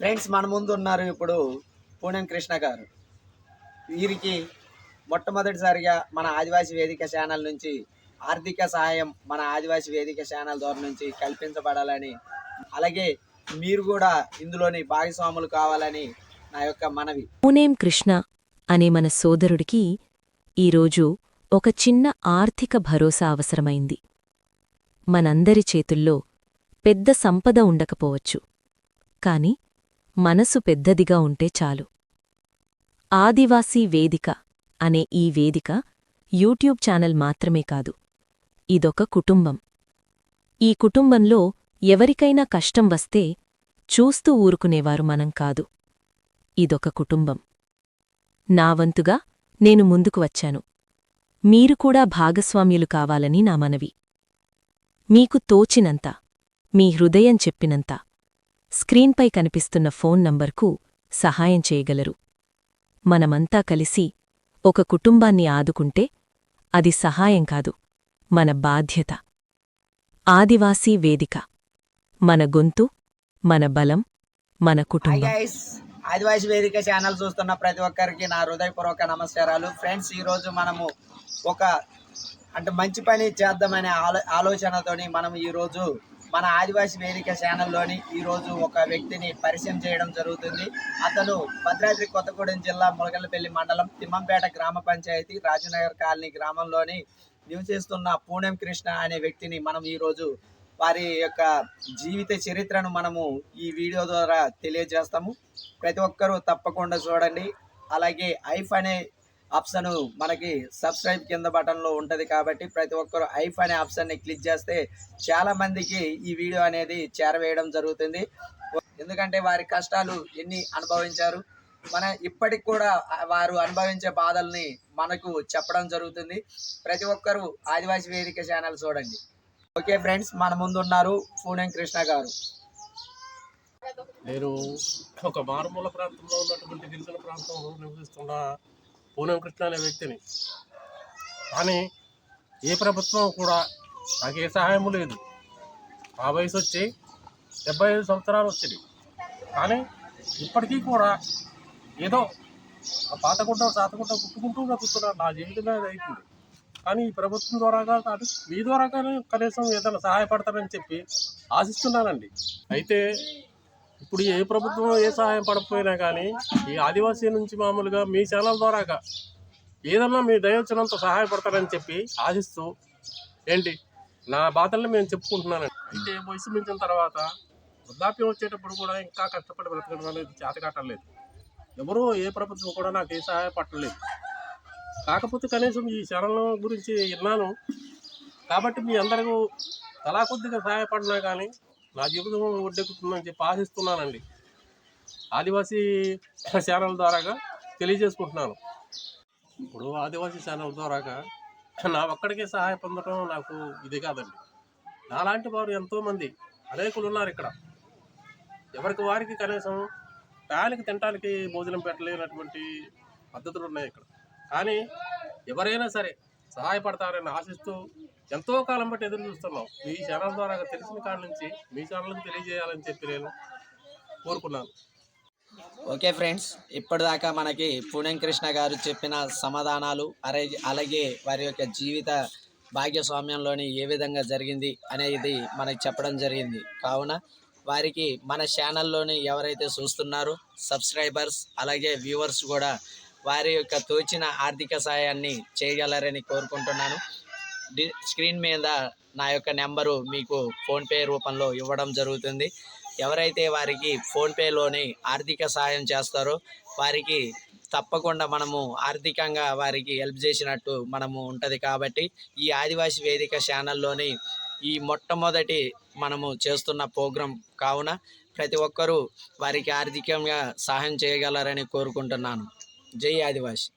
Friends మన ముందు ఉన్నారు ఇప్పుడు పూణెం కృష్ణ గారు. వీరికి మొట్టమొదటిసారిగా మన ఆదివాసీ వేదిక ఛానల్ నుంచి ఆర్థిక సహాయం మన ఆదివాసీ వేదిక ఛానల్ ద్వారా నుంచి కల్పించబడాలని అలాగే మీరు కూడా ఇందులోని భాగస్వాములు కావాలని నా యొక్క మనవి. పూనేం కృష్ణ అనే మన సోదరుడికి ఈరోజు ఒక చిన్న ఆర్థిక భరోసా అవసరమైంది. మనందరి చేతుల్లో పెద్ద సంపద ఉండకపోవచ్చు. కాని మనసు పెద్దదిగా ఉంటే చాలు. ఆదివాసీ వేదిక అనే ఈ వేదిక యూట్యూబ్ ఛానల్ మాత్రమే కాదు ఇదొక కుటుంబం. ఈ కుటుంబంలో ఎవరికైనా కష్టం వస్తే చూస్తూ ఊరుకునేవారు మనం కాదు ఇదొక కుటుంబం. నా వంతుగా నేను ముందుకు వచ్చాను. మీరు కూడా భాగస్వామ్యులు కావాలని నా మనవి. మీకు తోచినంత మీ హృదయం చెప్పినంత. స్క్రీన్పై కనిపిస్తున్న ఫోన్ నంబర్కు సహాయం చేయగలరు. మనమంతా కలిసి ఒక కుటుంబాన్ని ఆదుకుంటే అది సహాయం కాదు మన బాధ్యత. ఆదివాసీ వేదిక. మన గొంతు మన బలం మన కుటుంబం. ఆదివాసి వేదిక ఛానల్ చూస్తున్న ప్రతి ఒక్కరికి నా హృదయపూర్వక నమస్కారాలు. ఫ్రెండ్స్ ఈరోజు మనము ఒక అంటే మంచి పని చేద్దామనే ఆలో ఆలోచనతోని మనం ఈరోజు మన ఆదివాసీ వేదిక ఛానల్లోని ఈరోజు ఒక వ్యక్తిని పరిచయం చేయడం జరుగుతుంది. అతను భద్రాద్రి కొత్తగూడెం జిల్లా ములగలపల్లి మండలం తిమ్మంపేట గ్రామ పంచాయతీ రాజనగర్ కాలనీ గ్రామంలోని నివసిస్తున్న పూణెం కృష్ణ అనే వ్యక్తిని మనం ఈరోజు వారి యొక్క జీవిత చరిత్రను మనము ఈ వీడియో ద్వారా తెలియజేస్తాము. ప్రతి ఒక్కరూ తప్పకుండా చూడండి. అలాగే ఐఫ్ అనే ఆప్షన్ మనకి సబ్స్క్రైబ్ కింద బటన్లో ఉంటుంది కాబట్టి ప్రతి ఒక్కరు ఐఫ్ అనే ఆప్షన్ని క్లిక్ చేస్తే చాలా మందికి ఈ వీడియో అనేది చేరవేయడం జరుగుతుంది. ఎందుకంటే వారి కష్టాలు ఎన్ని అనుభవించారు. మన ఇప్పటికి కూడా వారు అనుభవించే బాధల్ని మనకు చెప్పడం జరుగుతుంది. ప్రతి ఒక్కరూ ఆదివాసి వేదిక ఛానల్ చూడండి. ఓకే ఫ్రెండ్స్ మన ముందు ఉన్నారు పూణెం కృష్ణ గారు. నేను ఒక మారుమూల ప్రాంతంలో ఉన్నటువంటి గిరిజన ప్రాంతంలో నివసిస్తున్న పూనం కృష్ణ అనే వ్యక్తిని. కానీ ఏ ప్రభుత్వం కూడా నాకు ఏ సహాయం లేదు. ఆ వయసు వచ్చి డెబ్బై ఐదు సంవత్సరాలు వచ్చింది. కానీ ఇప్పటికీ కూడా ఏదో ఆ పాతగుడ్డ సాతగుడ్డ కుట్టుకుంటూ బతుకుతున్నాను నా జీవితంలో అది అయిపోయింది. కానీ ఈ ప్రభుత్వం ద్వారాగా కాదు మీ ద్వారా కానీ కనీసం ఏదైనా సహాయపడతారని చెప్పి ఆశిస్తున్నానండి. అయితే ఇప్పుడు ఏ ప్రభుత్వం ఏ సహాయం పడకపోయినా కానీ ఈ ఆదివాసీ నుంచి మామూలుగా మీ ఛానల్ ద్వారాగా ఏదన్నా మీ దయోచనంత సహాయపడతారని చెప్పి ఆశిస్తూ ఏంటి? నా బాధల్ని మేము చెప్పుకుంటున్నానండి. అయితే వయసు మించిన తర్వాత వృద్ధాప్యం వచ్చేటప్పుడు కూడా ఇంకా కష్టపడి బ్రతకడం అనేది చేతకాటలేదు ఎవరూ ఏ ప్రభుత్వం కూడా నాకు ఏ సహాయపడలేదు కాకపోతే కనీసం ఈ ఛానల్ గురించి విన్నాను. కాబట్టి మీ అందరికీ తలా కొద్దిగా సహాయపడినా కానీ నా జీవితం ఒడ్డెక్కుతుందని చెప్పి ఆశిస్తున్నానండి. ఆదివాసీ ఛానల్ ద్వారాగా తెలియజేసుకుంటున్నాను. ఇప్పుడు ఆదివాసీ ఛానల్ ద్వారాగా నా ఒక్కడికే సహాయం పొందడం నాకు ఇది కాదండి. నాలాంటి వారు ఎంతోమంది అనేకులు ఉన్నారు ఇక్కడ. ఎవరికి వారికి కనీసం టయానికి తినటానికి భోజనం పెట్టలేనటువంటి పద్ధతులు ఉన్నాయి ఇక్కడ. కానీ ఎవరైనా సరే సహాయపడతారని ఆశిస్తూ ఎంతో కాలం బట్టి ఎదురు చూస్తున్నాం. మీ ఛానల్ ద్వారా తెలిసిన కాడ నుంచి మీ ఛానల్కి తెలియజేయాలని చెప్పి నేను కోరుకున్నాను. ఓకే ఫ్రెండ్స్ ఇప్పటిదాకా మనకి పూణెం కృష్ణ గారు చెప్పిన సమాధానాలు అరే అలాగే వారి యొక్క జీవిత భాగ్యస్వామ్యంలోని ఏ విధంగా జరిగింది అనేది మనకి చెప్పడం జరిగింది. కావున వారికి మన ఛానల్లోని ఎవరైతే చూస్తున్నారో సబ్స్క్రైబర్స్ అలాగే వ్యూవర్స్ కూడా వారి యొక్క తోచిన ఆర్థిక సహాయాన్ని చేయగలరని కోరుకుంటున్నాను. స్క్రీన్ మీద నా యొక్క నెంబరు మీకు ఫోన్పే రూపంలో ఇవ్వడం జరుగుతుంది. ఎవరైతే వారికి ఫోన్పేలోని ఆర్థిక సహాయం చేస్తారో వారికి తప్పకుండా మనము ఆర్థికంగా వారికి హెల్ప్ చేసినట్టు మనము ఉంటుంది కాబట్టి ఈ ఆదివాసీ వేదిక ఛానల్లోని ఈ మొట్టమొదటి మనము చేస్తున్న ప్రోగ్రాం కావున ప్రతి ఒక్కరూ వారికి ఆర్థికంగా సహాయం చేయగలరని కోరుకుంటున్నాను. జై ఆదివాసీ.